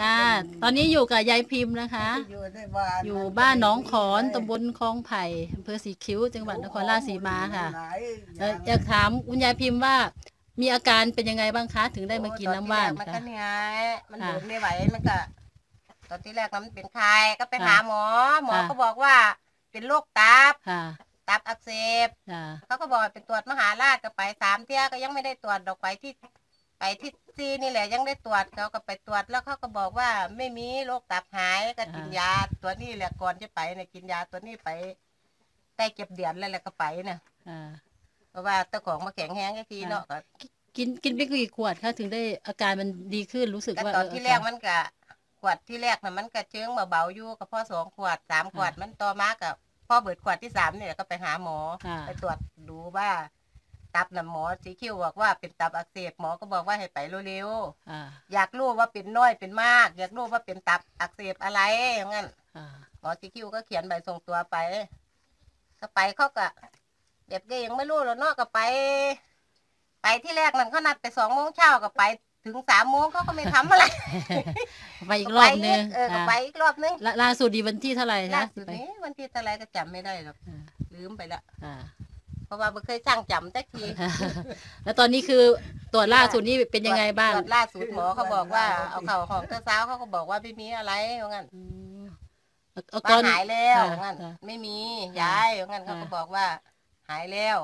ค่ะ ตอนนี้อยู่กับยายพิมพ์นะคะ อยู่ในบ้านอยู่บ้านหนองขอนตำบลคลองไผ่อำเภอสีคิ้ว จังหวัดนครราชสีมาค่ะหลายเอ่ออยากถามคุณยายพิมพ์ว่า มีอาการเป็นยังไงบ้างคะ ถึงได้มากินน้ำว่านโอ้ตอที่แรกมันค่ะก็เหนื่อยมันค่ะเดินไม่ไหวมันก็ ตอนที่แรกมันเป็นไข้ก็ไปค่ะหาหมอ หมอค่ะ ก็บอกว่าเป็นโรคตับ ค่ะตับอักเสบ ค่ะ เขาก็บอกให้ไปตรวจมหาราชก็ไปสามเที่ยก็ยังไม่ได้ตรวจดอกไปที่ ไปที่ซีนี่แหละยังได้ตรวจเขาก็ไปตรวจแล้วเขาก็บอกว่าไม่มีโรคตับหายก็กินยาตัวนี้แหละก่อนจะไปเนี่ยกินยาตัวนี้ไปได้เก็บเดือนแล้วแหละก็ไปเนี่ยค่ะเพราะว่าเจ้าของมาแข็งแห้งก็ทีเนาะก็กินกินไปกี่ขวดคะถึงได้อาการมันดีขึ้นรู้สึกก็ว่าตอนเที่แรกมันก็ขวดที่แรกน่ะมันก็เชิงเบาๆอยู่กับพ่อสองขวดสามขวดมันต่อมากับพ่อเบิดขวดที่สามเนี่ยก็ไปหาหมอค่ะไปตรวจดูว่า ตับน่ะหมอสีคิวบอกว่าเป็นตับอักเสบหมอก็บอกว่าให้ไปเร็วค่ะๆอยากรู้ว่าเป็นน้อยเป็นมาก อยากรู้ว่าเป็นตับอักเสบอะไรอย่างนั้นค่ะหมอสีคิวก็เขียนใบส่งตัวไป ก็ไปเขาก็เด็กก็ยังไม่รู้แล้วเนาะก็ไป ไปที่แรกนั่นเขานัดไปสองโมงเช้าก็ไปถึงสามโมงเขาก็ไม่ทำอะไรไปอีกรอบนึงเออก็ค่ะไปอีกรอบนึงล่าล่าสุดดีวันที่เท่าไหร่ล่าคะสุดไปนี้วันที่เท่าไรก็จำไม่ได้หรอกค่ะลืมไปละค่ะเพ ราะว่าไม่เคยสร้างจำสักทีแล้วตอนนี้คือตรวจล่าสุดนี่เป็นยังไงบ้างตรวจล่าสุดหมอเขาบอกว่าเอาเข่าห้องเช้าเช้าเขาก็บอกว่าไม่มีอะไรว่างั้นอืมเอาว่าก่อนหายแล้วค่ะว่างั้นค่ะไม่มีค่ะยายว่างั้นเขาก็ค่ะบอกว่า หายแล้ว